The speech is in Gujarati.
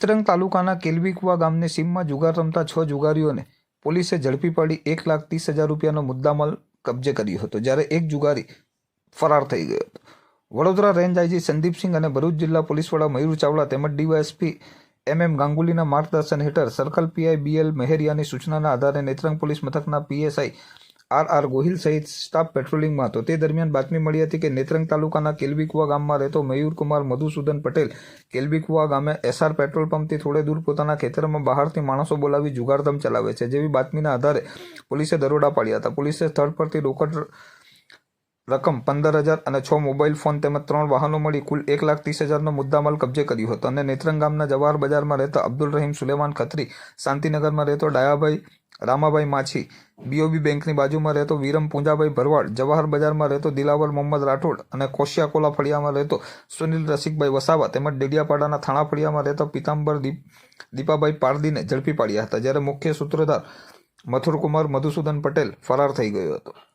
નેત્રંગ તાલુકાના કેલવીકુવા ગામની સીમમાં જુગાર રમતા છ જુગારીઓને પોલીસે ઝડપી પાડી એક લાખ ત્રીસ હજાર રૂપિયાનો મુદ્દામાલ કબજે કર્યો હતો, જ્યારે એક જુગારી ફરાર થઈ ગયો હતો. વડોદરા રેન્જ આઈજી સંદીપસિંહ અને ભરૂચ જિલ્લા પોલીસ વડા મયુર ચાવડા તેમજ ડીવાયએસપી એમ એમ ગાંગુલીના માર્ગદર્શન હેઠળ સર્કલ પીઆઈ બીએલ મહેરિયાની સૂચનાના આધારે નેત્રંગ પોલીસ મથકના પીએસઆઈ આર આર ગોહિલ સહિત સ્ટાફ પેટ્રોલિંગમાં હતો. તે દરમિયાન બાતમી મળી હતી કે નેત્રંગ તાલુકાના કેલબીકુવા ગામમાં રહેતો મયુરકુમાર મધુસૂદન પટેલ કેલબીકુવા ગામે એસઆર પેટ્રોલ પંપથી થોડે દૂર પોતાના ખેતરમાં બહારથી માણસો બોલાવી જુગારધમ ચલાવે છે જેવી બાતમીના આધારે પોલીસે દરોડા પાડ્યા હતા. પોલીસે સ્થળ પરથી રોકડ રકમ પંદર હજાર અને છ મોબાઈલ ફોન તેમજ ત્રણ વાહનો મળી કુલ એક લાખ ત્રીસ હજારનો મુદ્દામાલ કબજે કર્યો હતો અને નેત્રંગ ગામના જવાહર બજારમાં રહેતા અબ્દુલ રહીમ સુલેમાન ખત્રી શાંતિનગરમાં રહેતો ડાયાભાઈ રામાભાઈ માછી બીઓબી બેંકની બાજુમાં રહેતો વીરમ પૂંજાભાઈ ભરવાડ, જવાહર બજારમાં રહેતો દિલાવર મોહમ્મદ રાઠોડ અને કોશિયાકોલા ફળિયામાં રહેતો સુનિલ રસિકભાઈ વસાવા તેમજ ડેડિયાપાડાના થાણા ફળિયામાં રહેતો પિતાંબર દીપ, દીપાભાઈ પારદીને ઝડપી પાડ્યા હતા જ્યારે મુખ્ય સૂત્રધાર મથુરકુમાર મધુસૂદન પટેલ ફરાર થઈ ગયો હતો.